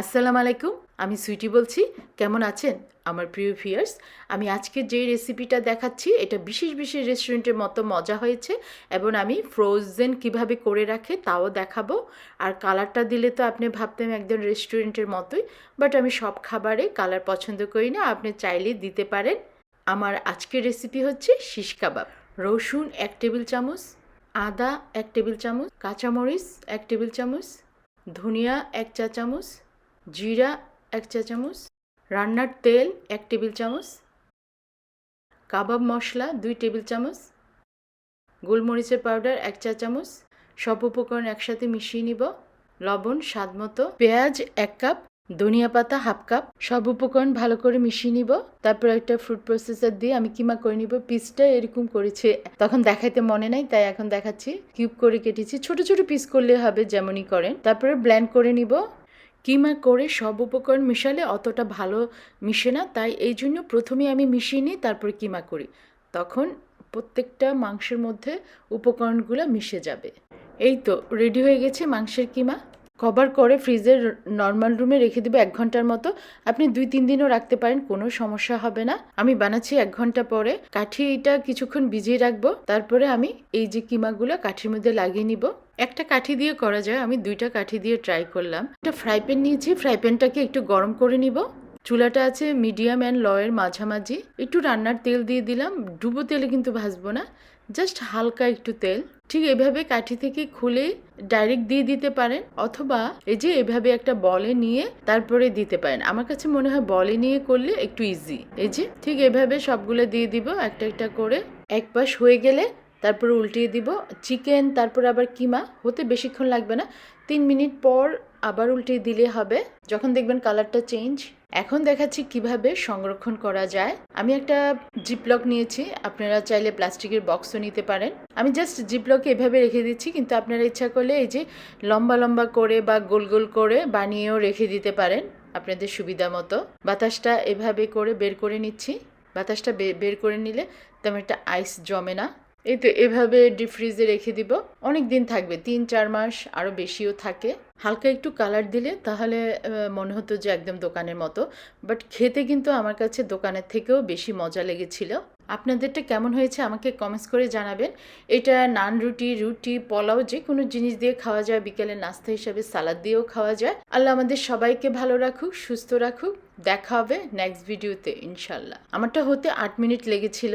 আসসালামু আলাইকুম, আমি সুইটি বলছি। কেমন আছেন আমার প্রিয় ভিয়ার্স আমি আজকে যে রেসিপিটা দেখাচ্ছি, এটা বিশেষ বিশেষ রেস্টুরেন্টের মতো মজা হয়েছে এবং আমি ফ্রোজেন কীভাবে করে রাখে তাও দেখাবো। আর কালারটা দিলে তো আপনি ভাবতেন একদম রেস্টুরেন্টের মতোই, বাট আমি সব খাবারে কালার পছন্দ করি না, আপনি চাইলে দিতে পারেন। আমার আজকের রেসিপি হচ্ছে শিশ কাবাব। রসুন এক টেবিল চামচ, আদা এক টেবিল চামচ, কাঁচামরিচ এক টেবিল চামচ, ধনিয়া এক চা চামচ জিরা এক চা চামচ, রান্নার তেল এক টেবিল চামচ, কাবাব মশলা দুই টেবিল চামচ, গোলমরিচের পাউডার এক চা চামচ, সব উপকরণ একসাথে মিশিয়ে নিব, লবণ, স্বাদ মতো, পেঁয়াজ এক কাপ, ধনিয়া পাতা হাফ কাপ, সব উপকরণ ভালো করে মিশিয়ে নিব, তারপর একটা ফ্রুট প্রসেসার দিয়ে আমি কিমা করে নিব পিসটা এরকম করেছে, তখন দেখাইতে মনে নাই, তাই এখন দেখাচ্ছি কিউব করে কেটেছি, ছোট ছোট পিস করলে হবে যেমনই করেন, তারপরে ব্ল্যান্ড করে নিব কিমা করে সব উপকরণ মিশালে অতটা ভালো মিশে না, তাই এই জন্য প্রথমে আমি মিশিয়ে নিই, তারপরে কিমা করি। তখন প্রত্যেকটা মাংসের মধ্যে উপকরণগুলো মিশে যাবে। এই তো রেডি হয়ে গেছে মাংসের কিমা। কভার করে ফ্রিজের নর্মাল রুমে রেখে দেবো এক ঘণ্টার মতো। আপনি দুই তিন দিনও রাখতে পারেন, কোনো সমস্যা হবে না। আমি বানাচ্ছি এক ঘণ্টা পরে। কাঠিটা কিছুক্ষণ ভিজিয়ে রাখব। তারপরে আমি এই যে কিমাগুলো কাঠির মধ্যে লাগিয়ে নিব। একটা কাঠি দিয়ে করা যায়, আমি দুইটা কাঠি দিয়ে ট্রাই করলাম। একটা ফ্রাই প্যান নিয়েছি ফ্রাই প্যানটাকে একটু গরম করে নিব। চুলাটা আছে মিডিয়াম অ্যান্ড লয়ের মাঝামাঝি। একটু রান্নার তেল দিয়ে দিলাম, ডুবো তেলে কিন্তু ভাজবো না জাস্ট হালকা একটু তেল। ঠিক এভাবে কাঠি থেকে খুলে ডাইরেক্ট দিয়ে দিতে পারেন, অথবা এই যে এভাবে একটা বলে নিয়ে তারপরে দিতে পারেন। আমার কাছে মনে হয় বলে নিয়ে করলে একটু ইজি এই যে ঠিক এভাবে সবগুলো দিয়ে দিব একটা একটা করে। এক পাশ হয়ে গেলে তারপর উল্টিয়ে দিব। চিকেন, তারপর আবার কিমা, হতে বেশিক্ষণ লাগবে না। তিন মিনিট পর আবার উল্টিয়ে দিলে হবে। যখন দেখবেন কালারটা চেঞ্জ, এখন দেখাচ্ছি কীভাবে সংরক্ষণ করা যায়। আমি একটা জিপলক নিয়েছি, আপনারা চাইলে প্লাস্টিকের বক্সও নিতে পারেন। আমি জাস্ট জিপলকে এভাবে রেখে দিচ্ছি, কিন্তু আপনারা ইচ্ছা করলে এই যে লম্বা লম্বা করে বা গোল গোল করে বানিয়েও রেখে দিতে পারেন আপনাদের সুবিধা মতো। বাতাসটা এভাবে করে বের করে নিচ্ছি। বাতাসটা বের করে নিলে তেমন একটা আইস জমে না। এই তো এভাবে ডিপ ফ্রিজে রেখে দিব। অনেক দিন থাকবে, তিন, চার মাস আরও বেশিও থাকে। হালকা একটু কালার দিলে তাহলে মনে হতো যে একদম দোকানের মতো। বাট খেতে কিন্তু আমার কাছে দোকানের থেকেও বেশি মজা লেগেছিল। আপনাদেরটা কেমন হয়েছে আমাকে কমেন্টস করে জানাবেন। এটা নান রুটি রুটি, পোলাও যে কোনো জিনিস দিয়ে খাওয়া যায়। বিকেলে নাস্তা হিসাবে সালাদ দিয়েও খাওয়া যায়। আল্লাহ আমাদের সবাইকে ভালো রাখুক, সুস্থ রাখুক। দেখা হবে নেক্সট ভিডিওতে ইনশাল্লাহ আমারটা হতে আট মিনিট লেগেছিল।